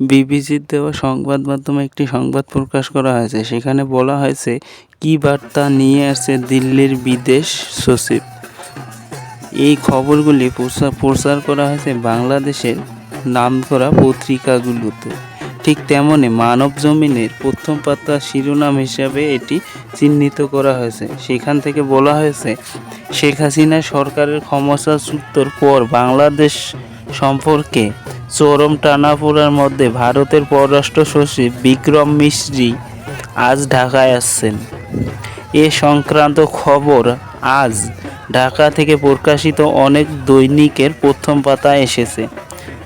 বিবিসির দেওয়া সংবাদ মাধ্যমে একটি সংবাদ প্রকাশ করা হয়েছে। সেখানে বলা হয়েছে, কী বার্তা নিয়ে আসছে দিল্লির বিদেশ সচিব? এই খবরগুলি প্রচার করা হয়েছে বাংলাদেশের নাম করা পত্রিকাগুলোতে। ঠিক তেমনি মানব জমিনের প্রথম পাতা শিরোনাম হিসাবে এটি চিহ্নিত করা হয়েছে। সেখান থেকে বলা হয়েছে, শেখ হাসিনা সরকারের ক্ষমতা ক্ষমতাচ্যুতর পর বাংলাদেশ সম্পর্কে চরম টানাপোড়ার মধ্যে ভারতের পররাষ্ট্র সচিব বিক্রম মিশ্রি আজ ঢাকায় আসছেন। এ সংক্রান্ত খবর আজ ঢাকা থেকে প্রকাশিত অনেক দৈনিকের প্রথম পাতায় এসেছে।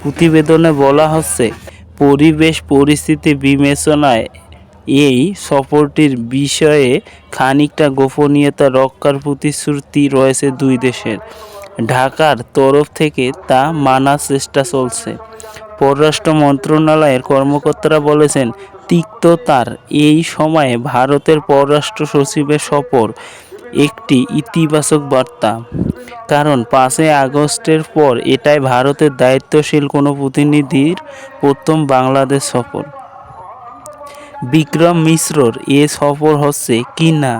প্রতিবেদনে বলা হচ্ছে, পরিবেশ পরিস্থিতি বিবেচনায় এই সফরটির বিষয়ে খানিকটা গোপনীয়তা রক্ষার প্রতিশ্রুতি রয়েছে দুই দেশের। ঢাকার তরফ থেকে তা মানার চেষ্টা চলছে। পররাষ্ট্র মন্ত্রণালয়ের কর্মকর্তারা বলেছেন, তিক্ততার এই সময়ে ভারতের পররাষ্ট্র সচিবের সফর একটি ইতিবাচক বার্তা। কারণ পাঁচই আগস্টের পর এটাই ভারতের দায়িত্বশীল কোনো প্রতিনিধির প্রথম বাংলাদেশ সফর। বিক্রম মিশ্রর এ সফর হচ্ছে কি না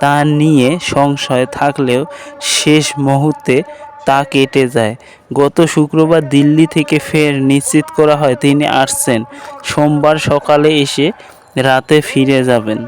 তা নিয়ে সংশয় থাকলেও শেষ মুহূর্তে তা কেটে যায়। গত শুক্রবার দিল্লি থেকে ফের নিশ্চিত করা হয়, তিনি আসছেন। সোমবার সকালে এসে রাতে ফিরে যাবেন।